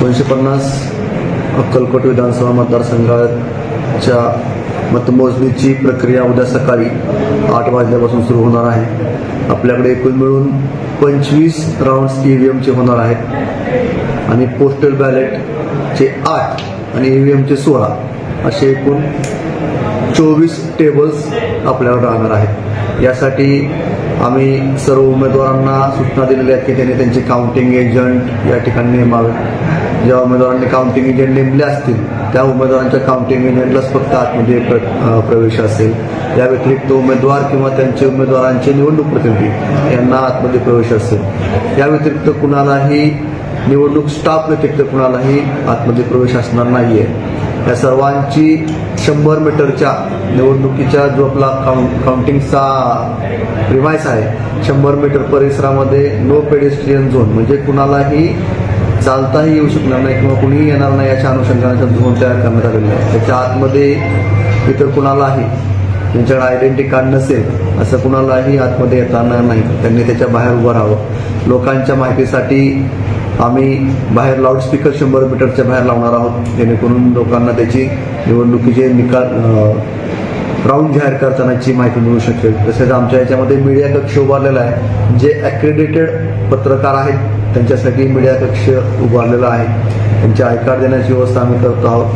दोनशे पन्नास अक्कलकोट विधानसभा मतदारसंघाच्या मतमोजणीची प्रक्रिया उद्या सकाळी आठ वाजल्यापासून सुरू होणार आहे. आपल्याकडे एकूण मिळून पंचवीस राऊंड्स ई व्ही एमचे होणार आहेत आणि पोस्टल बॅलेटचे आठ आणि ई व्ही एमचे सोळा असे एकूण चोवीस टेबल्स आपल्याकडे राहणार आहेत. यासाठी आम्ही सर्व उमेदवारांना सूचना दिलेल्या आहेत की त्यांनी त्यांचे काउंटिंग एजंट या ठिकाणी नेमावे. ज्या उमेदवारांनी काउंटिंग एजंट नेमले असतील त्या उमेदवारांच्या काउंटिंग एजंटलाच फक्त आतमध्ये प्र प्रवेश असेल. या व्यतिरिक्त उमेदवार किंवा त्यांचे उमेदवारांचे निवडणूक प्रतिनिधी यांना आतमध्ये प्रवेश असेल. या व्यतिरिक्त कुणालाही निवडणूक स्टाफ व्यतिरिक्त कुणालाही आतमध्ये प्रवेश असणार नाही आहे या सर्वांची शंभर मीटरच्या निवडणुकीच्या जो आपला काउंट काउंटिंगचा रिवायस आहे शंभर मीटर परिसरामध्ये नो पेडेस्ट्रियन झोन म्हणजे कुणालाही चालताही येऊ शकणार नाही किंवा कुणीही येणार नाही याच्या अनुषंगाने झोन तयार करण्यात आलेला आहे त्याच्या आतमध्ये इतर कुणालाही त्यांच्याकडे आयडेंटिटी कार्ड नसेल असं कुणालाही आतमध्ये येता येणार नाही. त्यांनी त्याच्या बाहेर उभं राहावं. लोकांच्या माहितीसाठी आम्ही बाहेर लाऊडस्पीकर शंभर मीटरच्या बाहेर लावणार आहोत. जेणेकरून लोकांना त्याची निवडणुकीचे निकाल राऊंड जाहीर करतानाची माहिती मिळू शकेल. तसेच आमच्या याच्यामध्ये मीडिया कक्ष उभारलेला आहे. जे ॲक्रेडिटेड पत्रकार आहेत त्यांच्यासाठी मीडिया कक्ष उभारलेला आहे. त्यांचे आयकार देण्याची व्यवस्था आम्ही करतो आहोत.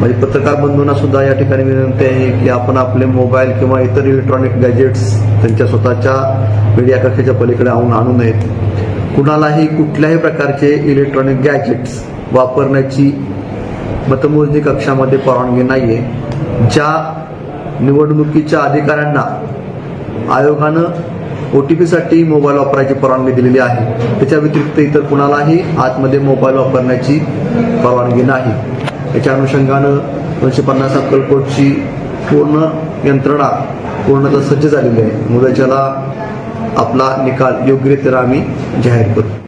म्हणजे पत्रकार बंधूंना सुद्धा या ठिकाणी विनंती आहे की आपण आपले मोबाईल किंवा इतर इलेक्ट्रॉनिक गॅजेट्स त्यांच्या स्वतःच्या मीडिया कक्षाच्या पलीकडे आणून आणू नयेत. कुणालाही कुठल्याही प्रकारचे इलेक्ट्रॉनिक गॅजेट्स वापरण्याची मतमोजणी कक्षामध्ये परवानगी नाही आहे ज्या निवडणुकीच्या अधिकाऱ्यांना आयोगानं ओ टी पीसाठी मोबाईल वापरायची परवानगी दिलेली आहे त्याच्या व्यतिरिक्त इतर कुणालाही आतमध्ये मोबाईल वापरण्याची परवानगी नाही. याच्या अनुषंगानं दोनशे पन्नास अक्कलकोटची पूर्ण यंत्रणा पूर्णतः सज्ज झालेली आहे. उद्याच्याला आपला निकाल योग्यरित्या आम्ही जाहीर करू